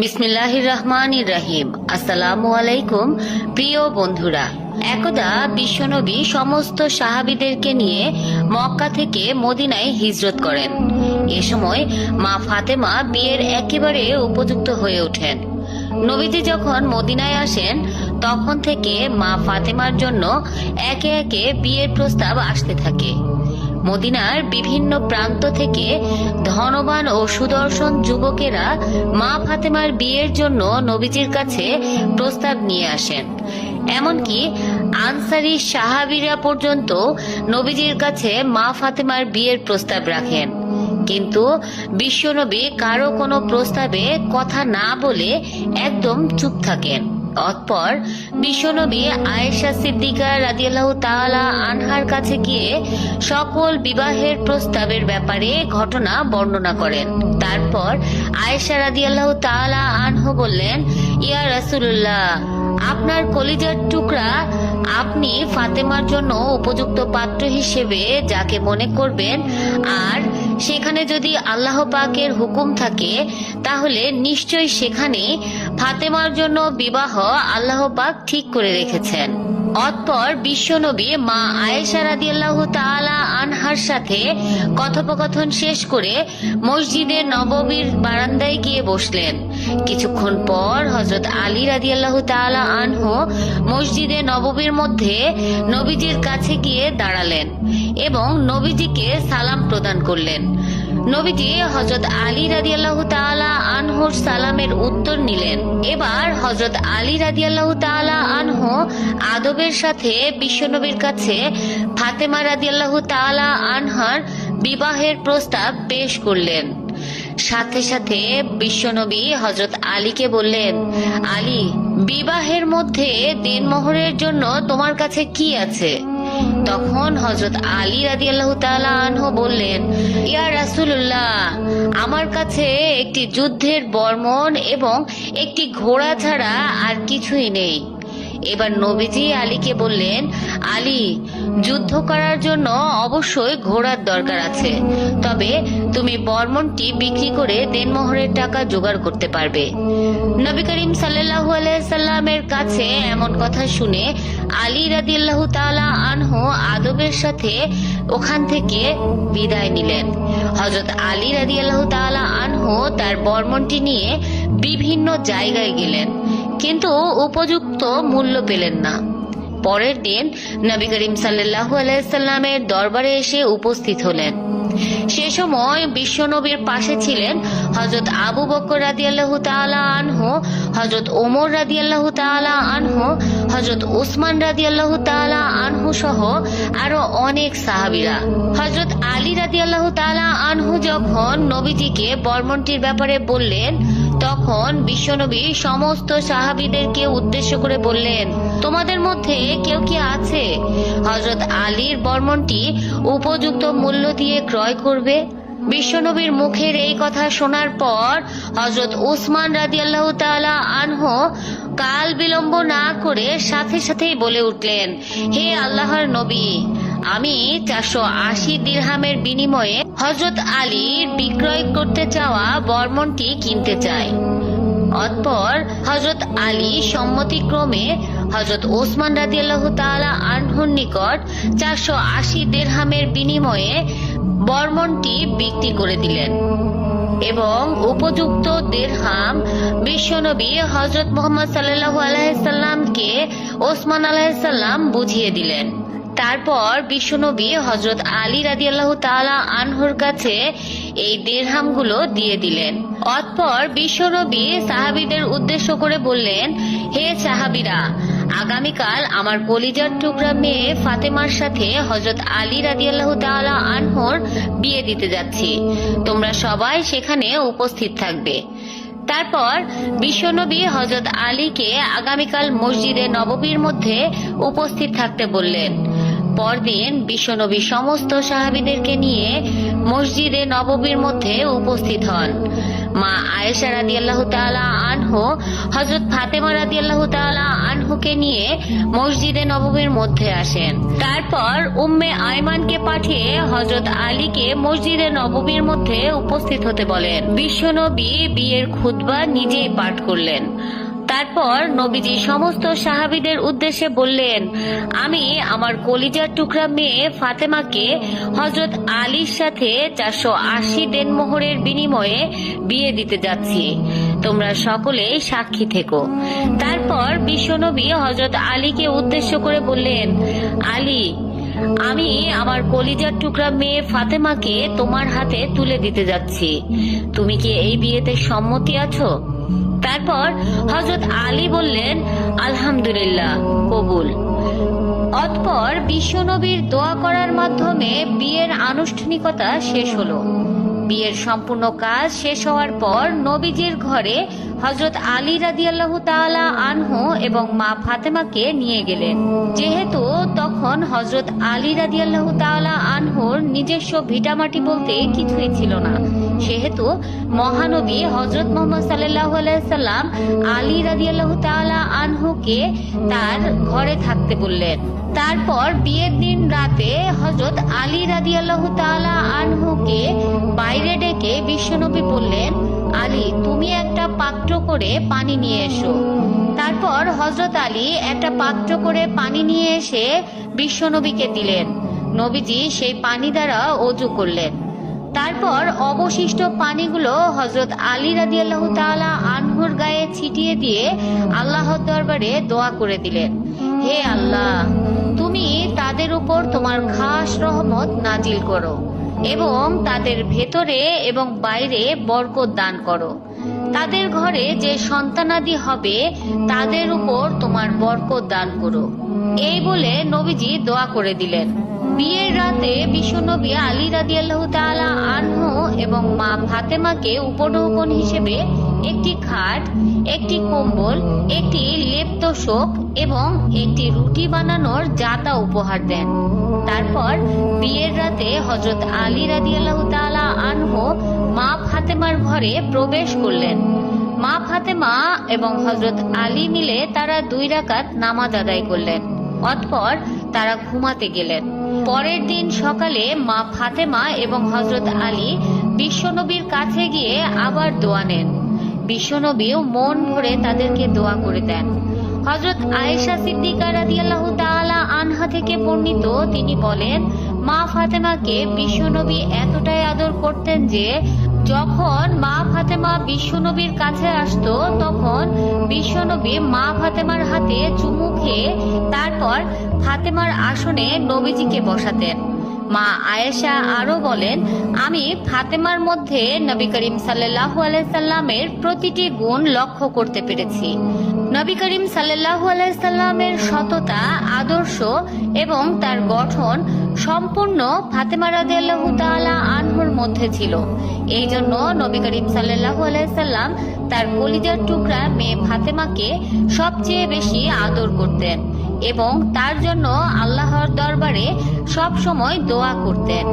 বিসমিল্লাহির রহমানির রাহিম। আসসালামু আলাইকুম প্রিয় বন্ধুরা। একদা বিশ্বনবী সমস্ত সাহাবীদেরকে নিয়ে মক্কা থেকে মদিনায় হিজরত করেন। এ সময় মা ফাতেমা বিয়ের একেবারে উপযুক্ত হয়ে ওঠেন। নবীজি যখন মদিনায় আসেন, তখন থেকে মা ফাতেমার জন্য একে একে বিয়ের প্রস্তাব আসতে থাকে। মদিনার বিভিন্ন প্রান্ত থেকে ধনবান ও সুদর্শন যুবকেরা মা ফাতেমার বিয়ের জন্য নবীজির কাছে প্রস্তাব নিয়ে আসেন। এমনকি আনসারি সাহাবিরা পর্যন্ত নবীজির কাছে মা ফাতেমার বিয়ের প্রস্তাব রাখেন। কিন্তু বিশ্বনবী কারও কোনো প্রস্তাবে কথা না বলে একদম চুপ থাকেন। অতপর বিশ্বনবী আয়েশা সিদ্দিকা রাদিয়াল্লাহ তাআলা আনহার কাছে গিয়ে সকল বিবাহের প্রস্তাবের ব্যাপারে ঘটনা বর্ণনা করেন। তারপর আয়েশা রাদিয়াল্লাহ তাআলা আনহু বললেন, ইয়া রাসূলুল্লাহ, আপনার কলিজার টুকরা আপনি ফাতেমার জন্য উপযুক্ত পাত্র হিসেবে যাকে মনে করবেন, আর সেখানে যদি আল্লাহ পাকের হুকুম থাকে, তাহলে নিশ্চয়ই সেখানে ফাতেমার জন্য বিবাহ আল্লাহ পাক ঠিক করে রেখেছেন। অতপর বিশ্বনবী মা আয়েশা রাদিয়াল্লাহু তাআলা আনহার সাথে কথোপকথন শেষ করে মসজিদে নববীর বারান্দায় গিয়ে বসলেন। কিছুক্ষণ পর হযরত আলী রাদিয়াল্লাহু তাআলা আনহু মসজিদে নববীর মধ্যে নবীজির কাছে গিয়ে দাঁড়ালেন এবং নবীজিকে সালাম প্রদান করলেন। নবীজি হজরত আলী রাদিয়াল্লাহ তাআলা আনহুর সালামের উত্তর নিলেন। এবার হজরত আলী রাদিয়াল্লাহ তাআলা আনহু আদবের সাথে বিশ্বনবীর কাছে ফাতেমা রাদিয়াল্লাহ তাআলা আনহার বিবাহের প্রস্তাব পেশ করলেন। সাথে সাথে বিশ্বনবী হজরত আলীকে বললেন, আলী, বিবাহের মধ্যে দেনমোহরের জন্য তোমার কাছে কি আছে? তখন হজরত আলী রাদি আল্লাহ আনহু বললেন, ইয়া রাসূলুল্লাহ, আমার কাছে একটি যুদ্ধের বর্মন এবং একটি ঘোড়া ছাড়া আর কিছুই নেই। এবার নবীজি আলীকে বললেন, আলী, যুদ্ধ করার জন্য অবশ্যই ঘোড়ার দরকার আছে, তবে তুমি বর্মনটি বিক্রি করে দেনমোহরের টাকা জোগাড় করতে পারবে। নবী করিম সাল্লাল্লাহু আলাইহি সাল্লামের কাছে এমন কথা শুনে আলী রাদিয়াল্লাহু তাআলা আনহু আদবের সাথে ওখান থেকে বিদায় নিলেন। হজরত আলী রাদি আল্লাহ তালা আনহু তার বর্মনটি নিয়ে বিভিন্ন জায়গায় গেলেন, কিন্তু উপযুক্ত মূল্য পেলেন না। পরের দিন নবী করিম সাল্লাল্লাহু আলাইসাল্লামের দরবারে এসে উপস্থিত হলেন। সে সময় বিশ্বনবীর পাশে ছিলেন হজরত আবু বকর রাদিয়াল্লাহু তাআলা আনহু হজরত ওমর রাদিয়াল্লাহু তাআলা আনহু হজরত উসমান রাদিয়াল্লাহু তাআলা আনহু সহ আরও অনেক সাহাবীরা। হজরত আলী রাদিয়াল্লাহু তাআলা আনহু যখন নবীজিকে বর্মনটির ব্যাপারে বললেন, তখন বিশ্বনবী সমস্ত সাহাবীদেরকে উদ্দেশ্য করে বললেন তোমাদের মধ্যে কেউ কি আছে? হজরত আলীর বর্মনটি উপযুক্ত মূল্য দিয়ে ক্রয় করবে? বিশ্বনবীর মুখের এই কথা শোনার পর হজরত উসমান রাদিয়াল্লাহু তাআলা আনহ কাল বিলম্ব না করে সাথে সাথেই বলে উঠলেন, হে আল্লাহর নবী, আমি চারশো আশি দিরহামের বিনিময়ে হজরত আলীর বিক্রয় করতে চাওয়া বর্মনটি কিনতে চাই। অতপর হজরত আলী সম্মতিক্রমে হজরত ওসমান রাদিয়াল্লাহু তাআলা আনহুর নিকট চারশো আশি দেড়হামের বিনিময়ে বর্মনটি বিক্রি করে দিলেন এবং উপযুক্ত দেড়হাম বিশ্বনবী হজরত মোহাম্মদ সাল্লাল্লাহু আলাইসাল্লামকে ওসমান আলাইসাল্লাম বুঝিয়ে দিলেন। তারপর বিশ্বনবী হজরত আলী রাজি আল্লাহ তাআলা আনহুর কাছে এই দেড়হামগুলো দিয়ে দিলেন। অতপর বিশ্বনবী সাহাবীদের উদ্দেশ্য করে বললেন, হে সাহাবীরা আগামীকাল আমার কলিজার টুকরা মেয়ে ফাতেমার সাথে হজরত আলী রাদিয়াল্লাহু তাআলা আনহর বিয়ে দিতে যাচ্ছি। তোমরা সবাই সেখানে উপস্থিত থাকবে। তারপর বিশ্বনবী হজরত আলীকে আগামীকাল মসজিদে নববীর মধ্যে উপস্থিত থাকতে বললেন। পরদিন বিশ্বনবী সমস্ত সাহাবীদেরকে নিয়ে মসজিদে নববীর মধ্যে উপস্থিত হন। মা আয়েশা রাদিয়াল্লাহু তাআলা আনহু, হযরত ফাতেমা রাদিয়াল্লাহু তাআলা আনহুকে নিয়ে মসজিদে নববীর মধ্যে আসেন। তারপর উম্মে আয়মানকে পাঠিয়ে হযরত আলীকে মসজিদে নববীর মধ্যে উপস্থিত হতে বলেন। বিশ্বনবী বিয়ের খুতবা নিজেই পাঠ করলেন। তারপর নবীজি সমস্ত সাহাবিদের উদ্দেশ্যে বললেন, আমি আমার কলিজার টুকরা মেয়ে ফাতেমাকে হজরত আলীর সাথে চারশো আশি দেনমোহরের বিনিময়ে বিয়ে দিতে যাচ্ছি। তোমরা সকলে সাক্ষী থেকো। তারপর বিশ্বনবী হজরত আলীকে উদ্দেশ্য করে বললেন, আলী, আমি আমার কলিজার টুকরা মেয়ে ফাতেমাকে তোমার হাতে তুলে দিতে যাচ্ছি। তুমি কি এই বিয়েতে সম্মতি আছো? তারপর হজরত আলী বললেন, আলহামদুলিল্লাহ, কবুল। অতপর বিশ্বনবীর দোয়া করার মাধ্যমে বিয়ের আনুষ্ঠানিকতা শেষ হলো। বিয়ের সম্পূর্ণ কাজ শেষ হওয়ার পর নবীজির ঘরে হজরত আলী রাদিয়াল্লাহু তাআলা আনহু এবং মা ফাতেমাকে নিয়ে গেলেন। যেহেতু তখন হজরত আলী রাদিয়াল্লাহু তাআলা আনহুর নিজস্ব ভিটামাটি বলতে কিছুই ছিল না সেহেতু মহানবী হজরত মোহাম্মদ আলাইহি সাল্লাম আলী রাদিয়াল্লাহু তাআলা আনহুকে তার ঘরে থাকতে বললেন। তারপর বিয়ের দিন রাতে হজরত আলী রাদিয়াল্লাহু তাআলা আনহুকে বাইরে ডেকে বিশ্বনবী বললেন, আলী, তুমি একটা পাত্র করে পানি নিয়ে এসো। তারপর হজরত আলী একটা পাত্র করে পানি নিয়ে এসে বিশ্বনবীকে দিলেন। নবীজি সেই পানি দ্বারা অজু করলেন। তারপর অবশিষ্ট পানিগুলো হজরত আলী রাদি আল্লাহ তালা আনহুর গায়ে ছিটিয়ে দিয়ে আল্লাহ দরবারে দোয়া করে দিলেন। হে আল্লাহ, তুমি তাদের উপর তোমার খাস রহমত নাজিল করো এবং তাদের ভেতরে এবং বাইরে বরকত দান করো। তাদের ঘরে যে সন্তানাদি হবে, তাদের উপর তোমার বরকত দান করো। এই বলে নবীজি দোয়া করে দিলেন। বিয়ের রাতে বিশ্বনবী আলী রাদিয়াল্লাহু তাআলা আনহু এবং মা ফাতেমাকে উপঢৌকন হিসেবে একটি খাট, একটি কম্বল, একটি লেপ্ত শোক এবং একটি রুটি বানানোর জাতা উপহার দেন। তারপর বিয়ের রাতে হজরত আলী আল্লাহ তাআলা আনহু মা ফাতেমার ঘরে প্রবেশ করলেন। মা ফাতেমা এবং হজরত আলী মিলে তারা দুই রাকাত নামাজ আদায় করলেন। অতপর তারা ঘুমাতে গেলেন। পরের দিন সকালে মা ফাতেমা এবং হজরত আলী বিশ্বনবীর কাছে গিয়ে আবার দোয়া নেন। বিশ্বনবীও মন ভরে তাদেরকে দোয়া করে দেন। হজরত আয়েশা সিদ্দিকা রাদিয়াল্লাহু তাআলা আনহা থেকে বর্ণিত তিনি বলেন, মা ফাতেমাকে বিশ্বনবী এতটাই আদর করতেন যে যখন মা ফাতেমা বিশ্বনবীর কাছে আসতো, তখন বিশ্বনবী মা ফাতেমার হাতে চুমু খেয়ে তারপর ফাতেমার আসনে নবীজিকে বসাতেন। মা আয়েশা আরও বলেন, আমি ফাতেমার মধ্যে নবী করিম সাল্লাল্লাহু আলাইসাল্লামের প্রতিটি গুণ লক্ষ্য করতে পেরেছি। নবী করিম সাল্লাল্লাহু আলাইসাল্লামের সততা, আদর্শ এবং তার গঠন সম্পূর্ণ ফাতেমা রাদিয়াল্লাহু তাআলা আনহুর মধ্যে ছিল। এই জন্য নবী করিম সাল্লাল্লাহু আলাইসাল্লাম তার কলিজার টুকরা মেয়ে ফাতেমাকে সবচেয়ে বেশি আদর করতেন এবং তার জন্য আল্লাহর দরবারে সব সময় দোয়া করতেন।